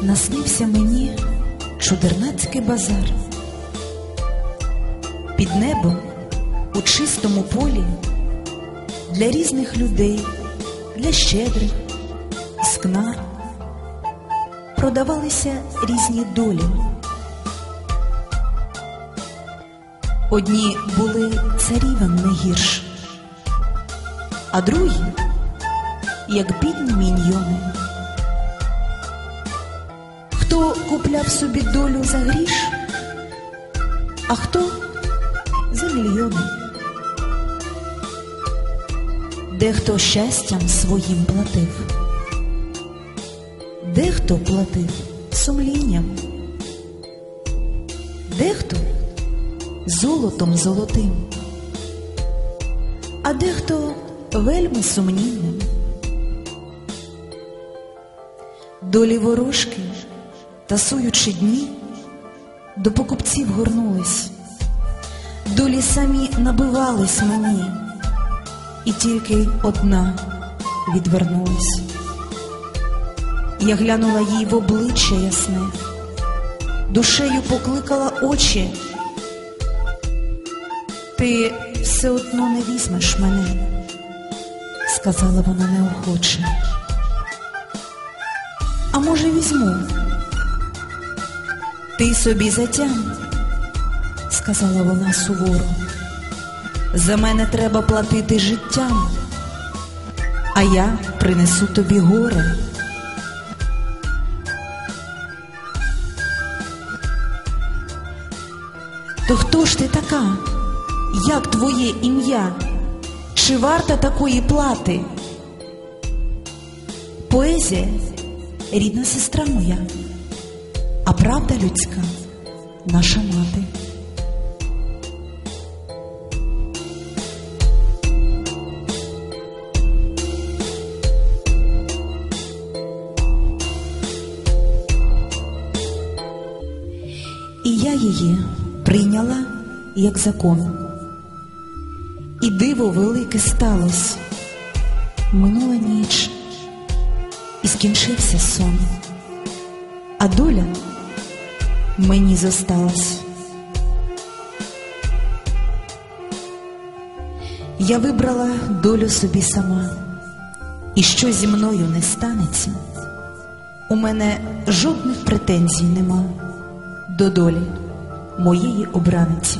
Привидався мені чудернацький базар. Під небом у чистому полі для різних людей, для щедрих, скнар продавалися різні долі. Одні були царівам не гірш, а другі, як бідні міньйони. Купляв собі долю за гріш, а хто? За мільйони. Дехто щастям своїм платив, дехто платив сумлінням, дехто золотом золотим, а дехто вельми сумнівним. Долі ворожки, тасуючи дні, до покупців горнулись, долі самі набивались мені, і тільки одна відвернулась. Я глянула їй в обличчя ясне, душею покликала очі. Ти все одно не візьмеш мене, сказала вона неохоче. А може, візьму? Ти собі затям, сказала вона суворо. За мене треба платити життям, а я принесу тобі горе. То хто ж ти така? Як твоє ім'я? Чи варта такої плати? Поезія рідна сестра моя, а правда людська наша мати. І я її прийняла як закон. І диво велике сталось. Минула ніч, і скінчився сон, а доля мені зосталась. Я вибрала долю собі сама, і що зі мною не станеться, у мене жодних претензій нема до долі моєї обраниці.